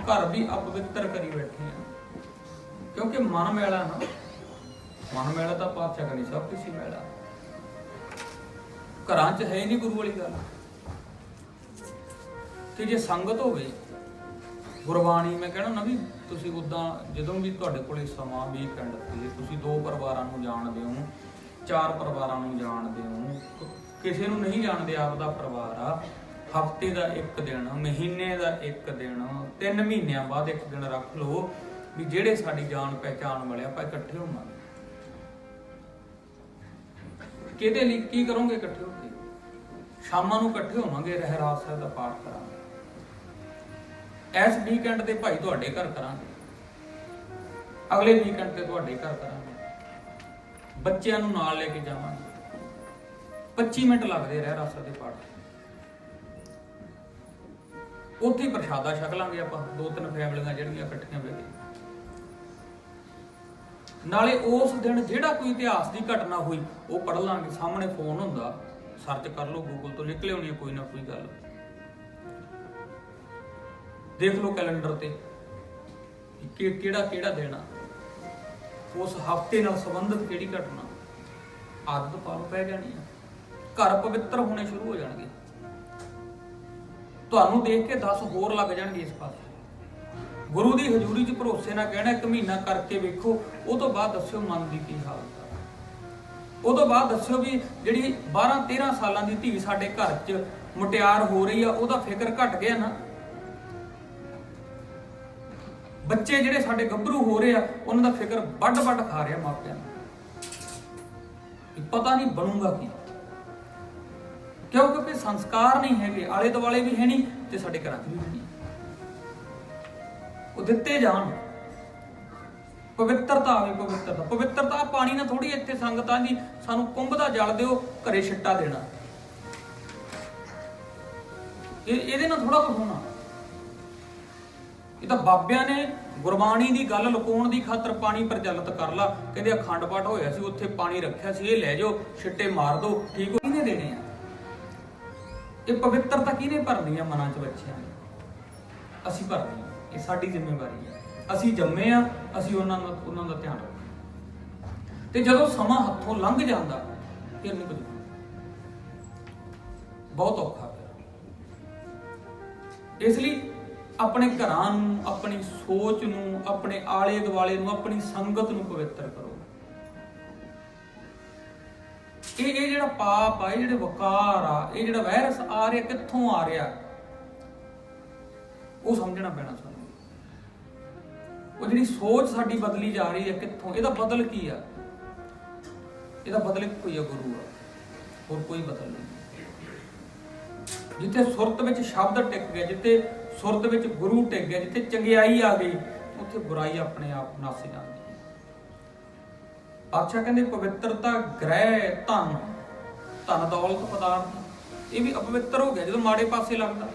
ਘਰ ਵੀ ਅਪਵਿੱਤਰ ਕਰੀ ਬੈਠੇ ਆ। ਕਿਉਂਕਿ ਮਨ ਮੈਲਾ ਨਾ, ਮਨ ਮੈਲਾ ਤਾਂ ਪਾਤਸ਼ਾਹ ਕਰੀ ਸਭ ਕਿਸੇ ਮੈਲਾ। ਘਰਾਂ 'ਚ ਹੈ ਨਹੀਂ ਗੁਰੂ ਵਾਲੀ ਗੱਲ। ਤੇ ਜੇ ਸੰਗਤ ਹੋਵੇ, ਗੁਰਬਾਣੀ ਮੈਂ ਕਹਿਣਾ ਨਾ ਵੀ ਤੁਸੀਂ ਉਦਾਂ ਜਦੋਂ ਵੀ ਤੁਹਾਡੇ ਕੋਲੇ ਸਮਾਂ ਵੀਕਐਂਡ ਤੇ, ਤੁਸੀਂ ਦੋ ਪਰਿਵਾਰਾਂ ਨੂੰ ਜਾਣਦੇ ਹੋ, ਚਾਰ ਪਰਿਵਾਰਾਂ ਨੂੰ ਜਾਣਦੇ ਹੋ, ਕਿਸੇ ਨੂੰ ਨਹੀਂ ਜਾਣਦੇ ਆਪਦਾ ਪਰਿਵਾਰ ਆ ਹਫ਼ਤੇ ਦਾ ਇੱਕ ਦਿਨ, ਮਹੀਨੇ ਦਾ ਇੱਕ ਦਿਨ, ਤਿੰਨ ਮਹੀਨਿਆਂ ਬਾਅਦ ਇੱਕ ਦਿਨ ਰੱਖ ਲਓ ਵੀ ਜਿਹੜੇ ਸਾਡੀ ਜਾਣ ਪਹਿਚਾਣ ਵਾਲੇ ਆਪਾਂ ਇਕੱਠੇ ਹੋਵਾਂਗੇ। ਕਿਹਦੇ ਲਈ ਕੀ ਕਰੋਗੇ ਇਕੱਠੇ ਹੋ ਕੇ? ਸ਼ਾਮਾਂ ਨੂੰ ਇਕੱਠੇ ਹੋਵਾਂਗੇ, ਰਹਿਰਾਸ ਸਾਹਿਬ ਦਾ ਪਾਠ ਕਰਾਂਗੇ। ਇਸ ਵੀਕਐਂਡ ਤੇ ਭਾਈ ਤੁਹਾਡੇ ਘਰ ਕਰਾਂਗੇ। ਅਗਲੇ ਵੀਕਐਂਡ ਤੇ ਤੁਹਾਡੇ ਘਰ ਕਰਾਂਗੇ। ਬੱਚਿਆਂ ਨੂੰ ਨਾਲ ਲੈ ਕੇ ਜਾਵਾਂਗੇ। 25 ਮਿੰਟ ਲੱਗਦੇ ਰਹਿਰਾਸ ਦੇ ਪਾਠ। ਉੱਥੇ ਹੀ ਪ੍ਰਸ਼ਾਦਾ ਛਕ ਲਾਂਗੇ ਆਪਾਂ, ਦੋ ਤਿੰਨ ਫੈਮਲੀਆਂ ਜਿਹੜੀਆਂ ਇਕੱਠੀਆਂ ਬਹਿ ਕੇ। ਨਾਲੇ ਉਸ ਦਿਨ ਜਿਹੜਾ ਕੋਈ ਇਤਿਹਾਸ ਦੀ ਘਟਨਾ ਹੋਈ, ਉਹ ਪੜ ਲਾਂਗੇ, ਸਾਹਮਣੇ ਫੋਨ ਹੁੰਦਾ ਸਰਚ ਕਰ ਲਓ ਗੂਗਲ ਤੋਂ ਨਿਕਲੇ ਹੋਣੀ ਕੋਈ ਨਾ ਕੋਈ ਗੱਲ। ਦੇਖ ਲਓ ਕੈਲੰਡਰ ਤੇ, ਕਿ ਕਿਹੜਾ ਕਿਹੜਾ ਦਿਨ ਆ। ਉਸ ਹਫ਼ਤੇ ਨਾਲ ਸੰਬੰਧਿਤ ਕਿਹੜੀ ਘਟਨਾ? ਆਦਤ ਪਾ ਲਓ ਪੈ ਜਾਣੀ ਆ। ਘਰ ਪਵਿੱਤਰ ਹੋਣੇ ਸ਼ੁਰੂ ਹੋ ਜਾਣਗੇ। ਤੁਹਾਨੂੰ ਦੇਖ ਕੇ 10 ਹੋਰ ਲੱਗ ਜਾਣਗੇ ਇਸ ਪਾਸੇ। ਗੁਰੂ ਦੀ ਹਜ਼ੂਰੀ 'ਚ ਭਰੋਸੇ ਨਾਲ ਕਹਿਣਾ, ਇੱਕ ਮਹੀਨਾ ਕਰਕੇ ਵੇਖੋ। ਉਹ ਤੋਂ ਬਾਅਦ ਦੱਸਿਓ ਮਨ ਦੀ ਕੀ ਹਾਲਤ ਆ। ਉਹ ਤੋਂ ਬਾਅਦ ਦੱਸਿਓ ਵੀ ਜਿਹੜੀ 12 13 ਸਾਲਾਂ ਦੀ ਧੀ ਸਾਡੇ ਘਰ 'ਚ ਮੁਟਿਆਰ ਹੋ ਰਹੀ ਆ, ਉਹਦਾ ਫਿਕਰ ਘਟ ਗਿਆ ਨਾ। ਬੱਚੇ ਜਿਹੜੇ ਸਾਡੇ ਗੱਭਰੂ ਹੋ ਰਹੇ ਆ, ਉਹਨਾਂ ਦਾ ਫਿਕਰ ਵੱਡ ਵੱਡ ਖਾ ਰਿਹਾ ਮਾਪਿਆਂ ਨੂੰ ਪਤਾ ਨਹੀਂ ਬਣੂਗਾ ਕੀ। ਕਿਉਂ ਕਿਉਂਕਿ ਸੰਸਕਾਰ ਨਹੀਂ ਹੈਗੇ, ਆਲੇ ਦੁਆਲੇ ਵੀ ਹੈ ਨਹੀਂ ਤੇ ਸਾਡੇ ਘਰਾਂ 'ਚ ਵੀ ਨਹੀਂ। ਉਹ ਦਿੱਤੇ ਜਾਣ। ਪਵਿੱਤਰਤਾ ਆਵੇ ਪਵਿੱਤਰਤਾ। ਪਵਿੱਤਰਤਾ ਪਾਣੀ ਨਾਲ ਥੋੜੀ ਇੱਥੇ ਸੰਗਤਾਂ ਦੀ ਸਾਨੂੰ ਕੁੰਭ ਦਾ ਜਲ ਦਿਓ, ਘਰੇ ਛਿੱਟਾ ਦੇਣਾ। ਇਹ, ਇਹਦੇ ਨਾਲ ਥੋੜਾ ਕੁਝ ਹੋਣਾ। ਇਹ ਤਾਂ ਬਾਬਿਆਂ ਨੇ ਗੁਰਬਾਣੀ ਦੀ ਗੱਲ ਲੁਕਾਉਣ ਦੀ ਖਾਤਰ ਪਾਣੀ ਪ੍ਰਚਲਿਤ ਕਰ ਲਾ। ਕਹਿੰਦੇ ਅਖੰਡ ਪਾਠ ਹੋਇਆ ਸੀ, ਉੱਥੇ ਪਾਣੀ ਰੱਖਿਆ ਸੀ, ਇਹ ਲੈ ਜਾਓ, ਛਿੱਟੇ ਮਾਰ ਦਿਓ, ਠੀਕ ਹੋ ਕਿਹਨੇ ਦੇਣੇ ਆ? ਇਹ ਪਵਿੱਤਰਤਾ ਕਿਹਨੇ ਭਰਨੀ ਆ ਮਨਾਂ 'ਚ ਬੱਚਿਆਂ ਨੇ? ਅਸੀਂ ਭਰਨੀ ਆ। ਇਹ ਸਾਡੀ ਜ਼ਿੰਮੇਵਾਰੀ ਹੈ ਅਸੀਂ ਜੰਮੇ ਆ, ਅਸੀਂ ਉਹਨਾਂ ਦਾ ਉਹਨਾਂ ਦਾ ਧਿਆਨ ਰੱਖਣਾ ਤੇ ਜਦੋਂ ਸਮਾਂ ਹੱਥੋਂ ਲੰਘ ਜਾਂਦਾ, ਫਿਰ ਨਹੀਂ ਕੁਝ ਬਹੁਤ ਔਖਾ ਇਸ ਲਈ ਆਪਣੇ ਘਰਾਂ ਨੂੰ, ਆਪਣੀ ਸੋਚ ਨੂੰ, ਆਪਣੇ ਆਲੇ ਦੁਆਲੇ ਨੂੰ, ਆਪਣੀ ਸੰਗਤ ਨੂੰ ਪਵਿੱਤਰ ਕਰੋ। ਇਹ ਇਹ ਜਿਹੜਾ ਪਾਪ ਆ, ਇਹ ਜਿਹੜੇ ਵਕਾਰ ਆ, ਇਹ ਜਿਹੜਾ ਵਾਇਰਸ ਆ ਰਿਹਾ, ਕਿੱਥੋਂ ਆ ਰਿਹਾ? ਉਹ ਸਮਝਣਾ ਪੈਣਾ ਸਾਨੂੰ। ਉਹ ਜਿਹੜੀ ਸੋਚ ਸਾਡੀ ਬਦਲੀ ਜਾ ਰਹੀ ਹੈ, ਕਿੱਥੋਂ? ਇਹਦਾ ਬਦਲ ਕੀ ਆ? ਇਹਦਾ ਬਦਲ ਕੋਈ ਆ, ਗੁਰੂ ਆ। ਹੋਰ ਕੋਈ ਬਦਲ ਨਹੀਂ। ਜਿੱਥੇ ਸੁਰਤ ਵਿੱਚ ਸ਼ਬਦ ਟਿਕ ਗਿਆ, ਜਿੱਥੇ ਸੁਰਤ ਵਿੱਚ ਗੁਰੂ ਟਿਕ ਗਿਆ, ਜਿੱਥੇ ਚੰਗਿਆਈ ਆ ਗਈ, ਉੱਥੇ ਬੁਰਾਈ ਆਪਣੇ ਆਪ ਨਾਸੇ ਜਾਂਦੀ ਪਾਤਸ਼ਾਹ ਕਹਿੰਦੇ, ਪਵਿੱਤਰਤਾ, ਗ੍ਰਹਿ, ਧਨ। ਧਨ ਦੌਲਤ ਪਦਾਰਥ। ਇਹ ਵੀ ਅਪਵਿੱਤਰ ਹੋ ਗਿਆ, ਜਦੋਂ ਮਾੜੇ ਪਾਸੇ ਲੱਗਦਾ।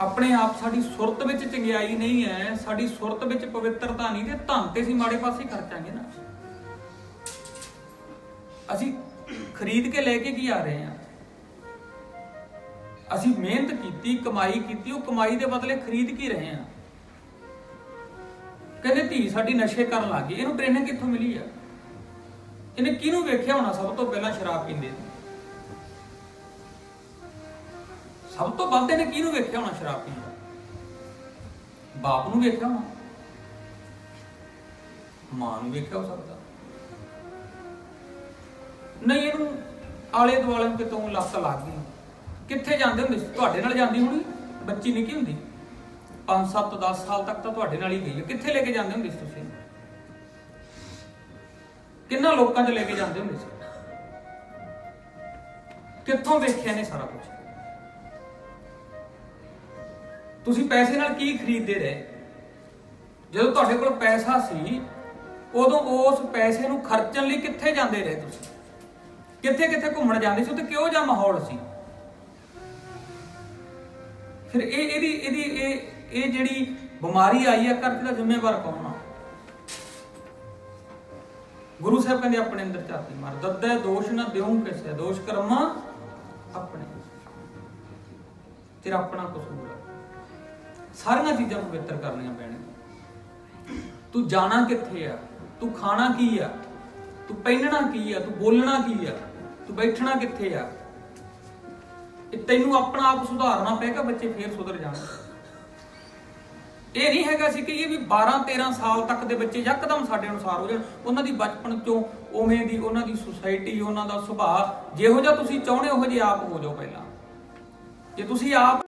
ਆਪਣੇ ਆਪ ਸਾਡੀ ਸੁਰਤ ਵਿੱਚ ਚੰਗਿਆਈ ਨਹੀਂ ਹੈ, ਸਾਡੀ ਸੁਰਤ ਵਿੱਚ ਪਵਿੱਤਰਤਾ ਨਹੀਂ, ਤੇ ਧਨ ਤੇ ਅਸੀਂ ਮਾੜੇ ਪਾਸੇ ਖਰਚਾਂਗੇ ਨਾ। ਅਸੀਂ ਖਰੀਦ ਕੇ ਲੈ ਕੇ ਕੀ ਆ ਰਹੇ ਹਾਂ? ਅਸੀਂ ਮਿਹਨਤ ਕੀਤੀ, ਕਮਾਈ ਕੀਤੀ, ਉਹ ਕਮਾਈ ਦੇ ਬਦਲੇ ਖਰੀਦ ਕੀ ਰਹੇ ਹਾਂ? ਕਹਿੰਦੇ ਧੀ ਸਾਡੀ ਨਸ਼ੇ ਕਰਨ ਲੱਗ ਗਈ, ਇਹਨੂੰ ਟ੍ਰੇਨਿੰਗ ਕਿੱਥੋਂ ਮਿਲੀ ਆ? ਇਹਨੇ ਕਿਹਨੂੰ ਵੇਖਿਆ ਹੋਣਾ ਸਭ ਤੋਂ ਪਹਿਲਾਂ ਸ਼ਰਾਬ ਪੀਂਦੇ ਸਭ ਤੋਂ ਵੱਧ ਇਹਨੇ ਕਿਹਨੂੰ ਵੇਖਿਆ ਹੋਣਾ ਸ਼ਰਾਬ ਪੀਂਦਾ ਬਾਪ ਨੂੰ ਵੇਖਿਆ ਹੋਣਾ? ਮਾਂ ਨੂੰ ਵੇਖਿਆ ਹੋ ਸਕਦਾ? ਨਹੀਂ, ਇਹਨੂੰ ਆਲੇ ਦੁਆਲੇ ਨੂੰ ਕਿਤੋਂ ਲੱਤ ਲੱਗ ਗਈ। ਕਿੱਥੇ ਜਾਂਦੇ ਹੁੰਦੇ ਤੁਹਾਡੇ ਨਾਲ ਜਾਂਦੀ ਹੋਣੀ? ਬੱਚੀ ਨਿੱਕੀ ਹੁੰਦੀ? 5 7 10 ਸਾਲ ਤੱਕ ਤਾਂ ਤੁਹਾਡੇ ਨਾਲ ਹੀ ਗਈ ਹੈ। ਕਿੱਥੇ ਲੈ ਕੇ ਜਾਂਦੇ ਹੁੰਦੇ ਸੀ ਤੁਸੀਂ? ਕਿੰਨਾ ਲੋਕਾਂ 'ਚ ਲੈ ਕੇ ਜਾਂਦੇ ਹੁੰਦੇ ਸੀ? ਕਿੱਥੋਂ ਵੇਖਿਆ ਨੇ ਸਾਰਾ ਕੁਝ ਤੁਸੀਂ ਪੈਸੇ ਨਾਲ ਕੀ ਖਰੀਦਦੇ ਰਹੇ? ਜਦੋਂ ਤੁਹਾਡੇ ਕੋਲ ਪੈਸਾ ਸੀ, ਉਦੋਂ ਉਸ ਪੈਸੇ ਨੂੰ ਖਰਚਣ ਲਈ ਕਿੱਥੇ ਜਾਂਦੇ ਰਹੇ ਤੁਸੀਂ? ਕਿੱਥੇ ਕਿੱਥੇ ਘੁੰਮਣ ਜਾਂਦੇ ਸੀ? ਤੇ ਕਿਹੋ ਜਿਹਾ ਮਾਹੌਲ ਸੀ? ਫਿਰ ਇਹ ਇਹਦੀ ਇਹਦੀ ਇਹ ਇਹ ਜਿਹੜੀ ਬਿਮਾਰੀ ਆਈ ਹੈ ਕਰਤੇ ਦਾ ਜ਼ਿੰਮੇਵਾਰ ਕੌਣ ਆ? ਗੁਰੂ ਸਾਹਿਬ ਕਹਿੰਦੇ ਆਪਣੇ ਅੰਦਰ ਝਾਤੀ ਮਾਰ। ਦੱਦਾ ਦੋਸ਼ ਨਾ ਦਿਉ ਕਿਸੇ ਦੋਸ਼ ਕਰਮਾ ਆਪਣੇ। ਤੇਰਾ ਆਪਣਾ ਕਸੂਰ ਹੈ ਸਾਰੀਆਂ ਚੀਜ਼ਾਂ ਪਵਿੱਤਰ ਕਰਨੀਆਂ ਪੈਣਗੀਆਂ ਤੂੰ ਜਾਣਾ ਕਿੱਥੇ ਆ? ਤੂੰ ਖਾਣਾ ਕੀ ਆ? ਤੂੰ ਪਹਿਨਣਾ ਕੀ ਆ? ਤੂੰ ਬੋਲਣਾ ਕੀ ਆ? ਤੂੰ ਬੈਠਣਾ ਕਿੱਥੇ ਆ? ਤੈਨੂੰ ਆਪਣਾ ਆਪ ਸੁਧਾਰਨਾ ਪਏਗਾ, ਬੱਚੇ ਫੇਰ ਸੁਧਰ ਜਾਣ ਇਹ ਨਹੀਂ ਹੈਗਾ ਸੀ ਕਿ ਇਹ ਵੀ 12 13 ਸਾਲ ਤੱਕ ਦੇ ਬੱਚੇ ਯਕਦਮ ਸਾਡੇ ਅਨੁਸਾਰ ਹੋ ਜਾਣ। ਉਹਨਾਂ ਦੀ ਬਚਪਨ ਤੋਂ ਉਵੇਂ ਦੀ ਉਹਨਾਂ ਦੀ ਸੁਸਾਇਟੀ, ਉਹਨਾਂ ਦਾ ਸੁਭਾਅ ਜਿਹੋ ਜਿਹਾ ਤੁਸੀਂ ਚਾਹੁੰਦੇ ਹੋ ਜਿਹੇ ਆਪ ਹੋ ਜਾਓ ਪਹਿਲਾਂ। ਜੇ ਤੁਸੀਂ ਆਪ